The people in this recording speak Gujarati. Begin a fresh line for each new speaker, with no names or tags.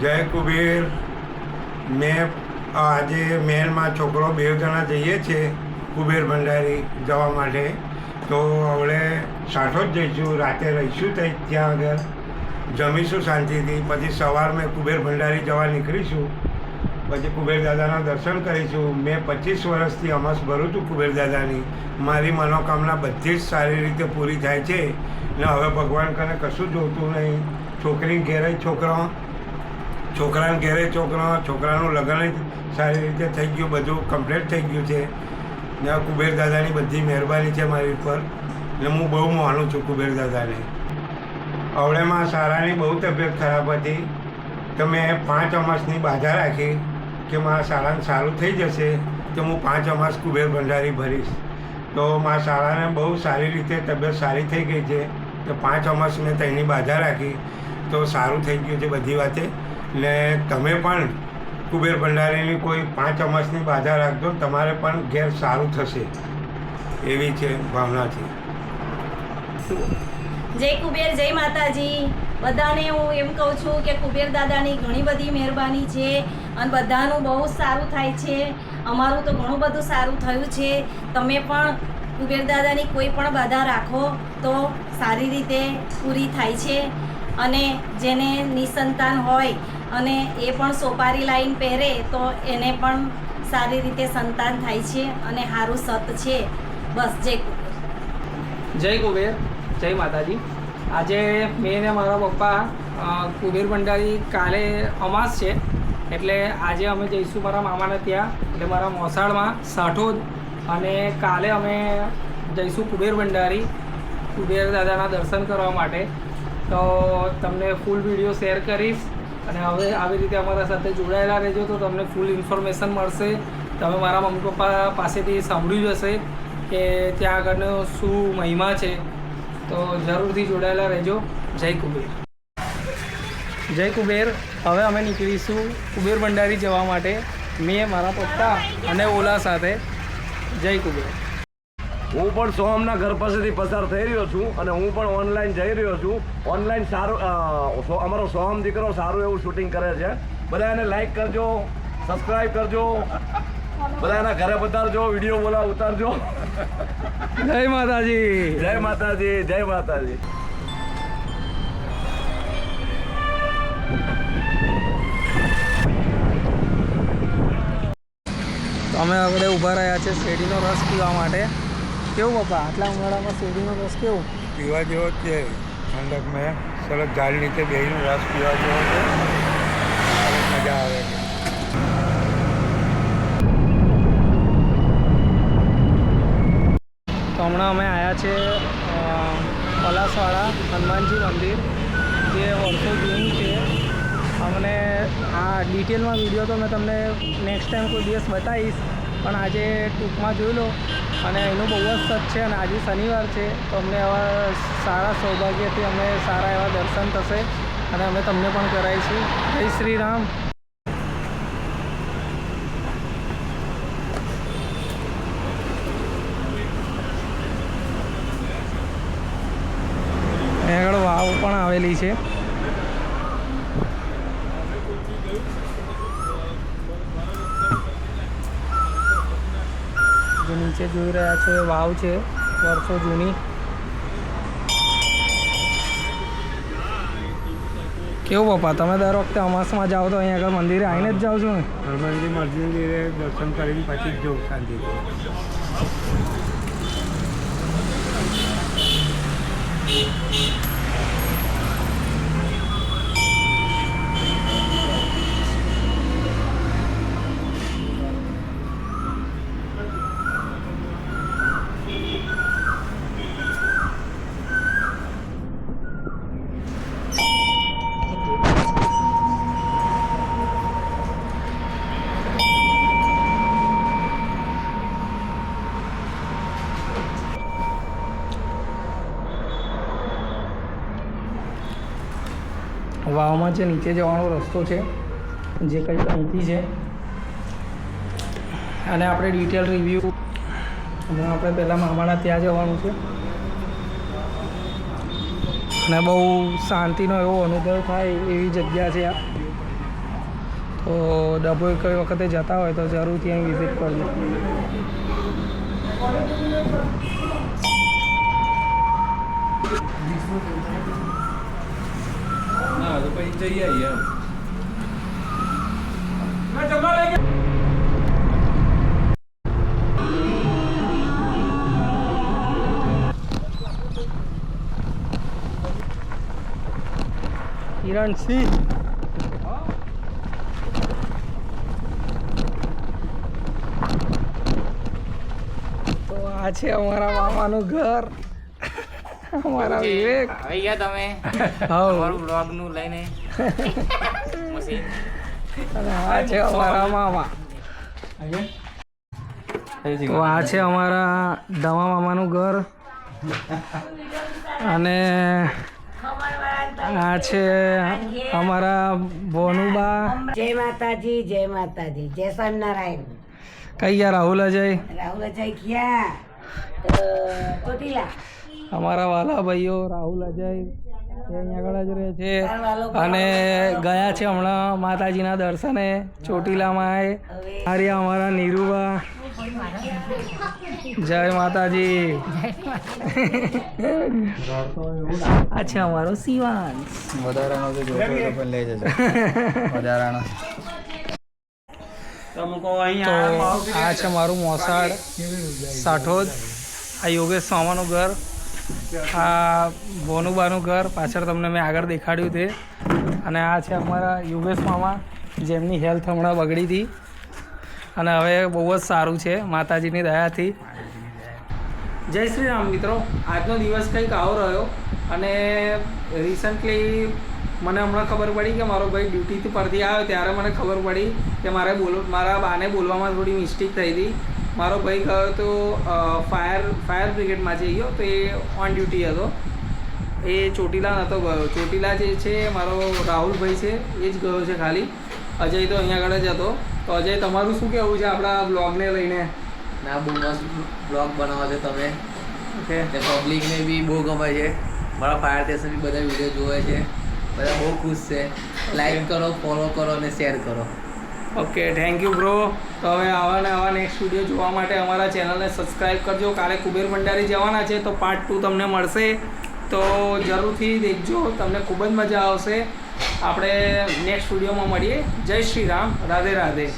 જય કુબેર. મેં આજે મેનમાં છોકરો બે જણા જઈએ છીએ કુબેર ભંડારી જવા માટે. તો હવે સાઠો જ જઈશું, રાતે રહીશું ત્યાં આગળ. જમીશું શાંતિથી, પછી સવારમાં કુબેર ભંડારી જવા નીકળીશું. પછી કુબેર દાદાના દર્શન કરીશું. મેં પચીસ વર્ષથી અમસ ભરું છું કુબેર દાદાની. મારી મનોકામના બધી જ સારી રીતે પૂરી થાય છે. ને હવે ભગવાન કને કશું જોતું નહીં. છોકરી ઘેરે છોકરો છોકરાને ઘેરે છોકરો છોકરાનું લગ્ન સારી રીતે થઈ ગયું, બધું કમ્પ્લીટ થઈ ગયું છે. ને કુબેર દાદાની બધી મહેરબાની છે મારી ઉપર. ને હું બહુ માનું છું કુબેર દાદાને. અવળેમાં સારાની બહુ તબિયત ખરાબ હતી. તો મેં પાંચ અમાસની બાધા રાખી કે મારા શાળાને સારું થઈ જશે, તો હું પાંચ અમાસ કુબેર ભંડારી ભરીશ. તો મારા શાળાને બહુ સારી રીતે તબિયત સારી થઈ ગઈ છે. તો પાંચ અમાસ મેં તેની બાધા રાખી, તો સારું થઈ ગયું છે બધી વાતે. ને તમે પણ કુબેર ભંડારીની કોઈ પાંચ અમાસની બાધા રાખજો તમારે પણ ઘેર સારું થશે. એવી છે ભાવના છે.
જય કુબેર, જય માતાજી. બધાને હું એમ કહું છું કે કુબેર દાદાની ઘણી બધી મહેરબાની છે અને બધાનું બહુ સારું થાય છે. અમારું તો ઘણું બધું સારું થયું છે. તમે પણ કુબેર દાદાની કોઈ પણ બાધા રાખો તો સારી રીતે પૂરી થાય છે. અને જેને નિસંતાન હોય અને એ પણ સોપારી લાઈન પહેરે તો એને પણ સારી રીતે સંતાન થાય છે અને સારું સત છે. બસ, જય કુબેર.
જય કુબેર. જય માતાજી. આજે મેં ને મારા પપ્પા કુબેર ભંડારી કાલે અમાસ છે. એટલે આજે અમે જઈશું મારા મામાને ત્યાં. એટલે મારા મોસાળમાં સાઠોદ. અને કાલે અમે જઈશું કુબેર ભંડારી, કુબેર દાદાના દર્શન કરવા માટે. તો તમને ફૂલ વીડિયો શેર કરીશ. અને હવે આવી રીતે અમારા સાથે જોડાયેલા રહેજો તો તમને ફૂલ ઇન્ફોર્મેશન મળશે. તમે મારા મમ્મી પપ્પા પાસેથી સાંભળ્યું જ હશે કે ત્યાં આગળનો શું મહિમા છે. તો જરૂરથી જોડાયેલા રહેજો. જય કુબેર. જય કુબેર. હવે અમે નીકળીશું કુબેર ભંડારી જવા માટે. મેં, મારા પપ્પા અને ઓલા સાથે. જય કુબેર.
હું પણ સોહમના ઘર પાસેથી પસાર થઈ રહ્યો છું અને હું પણ ઓનલાઈન જઈ રહ્યો છું. ઓનલાઈન સારું અમારો સોહમ દીકરો સારું એવું શૂટિંગ કરે છે. બધા એને લાઈક કરજો સબસ્ક્રાઈબ કરજો બધા એના ઘરે પધારજો વીડિયો બોલા ઉતારજો.
જય માતાજી.
જય માતાજી જય માતાજી.
અમે આપણે ઊભા રહ્યા છે શેરડીનો રસ પીવા માટે. કેવું બાપા? આટલા ઉનાળામાં શેરડીનો રસ કેવો?
પીવા જેવો જ છે. ઠંડકમાં સરસ ઝાડ નીચે બેહીનો રસ પીવા જેવો છે. મજા આવે છે.
તો હમણાં અમે આવ્યા છે પલાસવાળા હનુમાનજી મંદિર જે વર્ષો જૂનું છે. અમને આ ડિટેલમાં વીડિયો તો મેં તમને નેક્સ્ટ ટાઈમ કોઈ દિવસ બતાવીશ પણ આજે ટૂંકમાં જોઈ લો. અને એનું બહુ જ સત છે અને આજે શનિવાર છે, તો અમને આવા સારા સૌભાગ્યથી અમને સારા એવા દર્શન થશે અને અમે તમને પણ કરાવીશું. જય શ્રી રામ. આગળ વાવ પણ આવેલી છે. નીચે જોઈ રહ્યા છો, એ વાવ છે, વર્ષો જૂની. કેવું પપ્પા તમે દર વખતે અમાસમાં જાઓ તો અહીંયા આગળ મંદિરે આવીને જ જાઓ છો ને?
હનુમાનજી મંદિરે દર્શન કરીને પછી જ જવું શાંતિથી.
વાવમાં જે નીચે જવાનો રસ્તો છે, જે કંઈક અહીંથી છે. અને આપણે ડિટેલ રિવ્યૂ હમણાં આપણે પહેલાં મામાના ત્યાં જવાનું છે. અને બહુ શાંતિનો એવો અનુભવ થાય એવી જગ્યા છે આ. તો ડભોઈ કઈ વખતે જતા હોય તો જરૂરથી અહીં વિઝિટ કરજો.
ના જઈ આવીએ
કિરણ સિંહ. તો આ છે અમારા મામાનું ઘર. અમારા વિવેક.
આવી ગયા તમે. અમારું બ્લોગનું લઈને.
અને આ છે અમારા મામા. તો આ છે અમારા દમા મામાનું ઘર. અને આ છે અમારા ભોનુબા.
જય માતાજી જય માતાજી જય સ્વામિનારાયણ.
કઈ ગયા રાહુલ અજય?
રાહુલ અજય ગયા.
અમારા વાલા ભાઈઓ રાહુલ અજય. એ અહીંયા આગળ જ રહે છે. અને ગયા છે હમણાં માતાજીના દર્શને. ચોટીલામાં એ. આર્યા અમારા નીરુબા જય માતાજી. આ છે અમારો સિવાન
વધારાનો તો પણ લઈ જજો. વધારાનો
તો આ છે મારું મોસાળ. સાઠોદ. આ યોગેશ સ્વામાનું ઘર. આ ભોનુબાનું ઘર પાછળ તમને મેં આગળ દેખાડ્યું તે. અને આ છે અમારા યુગેશ મામા, જેમની હેલ્થ હમણાં બગડી હતી. અને હવે બહુ જ સારું છે, માતાજીની દયાથી. જય શ્રી રામ મિત્રો. આજનો દિવસ કંઈક આવો રહ્યો. અને રિસન્ટલી મને હમણાં ખબર પડી કે મારો ભાઈ ડ્યુટી પરથી આવ્યો, ત્યારે મને ખબર પડી કે મારે બોલ, મારા બાને બોલવામાં થોડી મિસ્ટેક થઈ હતી. મારો ભાઈ ગયો તો ફાયર ફાયર બ્રિગેડમાં જઈ ગયો તો એ ઓન ડ્યુટી હતો. એ ચોટીલા નહોતો ગયો. ચોટીલા જે છે મારો રાહુલભાઈ છે એ જ ગયો છે ખાલી. અજય તો અહીંયા આગળ જ હતો. તો અજય તમારું શું કહેવું છે આપણા બ્લોગને લઈને?
ના બહુ મસ્ત બ્લોગ બનાવો છો તમે.
ઓકે.
પબ્લિકને બી બહુ ગમે છે. મારા ફાયર સ્ટેશન બી બધા વીડિયો જોવે છે. બધા બહુ ખુશ છે. લાઈક કરો ફોલો કરો અને શેર કરો.
ઓકે થેન્ક યુ બ્રો તો હવે આવા ને આવા નેક્સ્ટ વીડિયો જોવા માટે અમારા ચેનલને સબસ્ક્રાઈબ કરજો. કાલે કુબેર ભંડારી જવાના છે, તો પાર્ટ ટુ તમને મળશે. તો જરૂરથી દેખજો, તમને ખૂબ જ મજા આવશે. આપણે નેક્સ્ટ વિડીયોમાં મળીએ. જય શ્રી રામ. રાધે રાધે.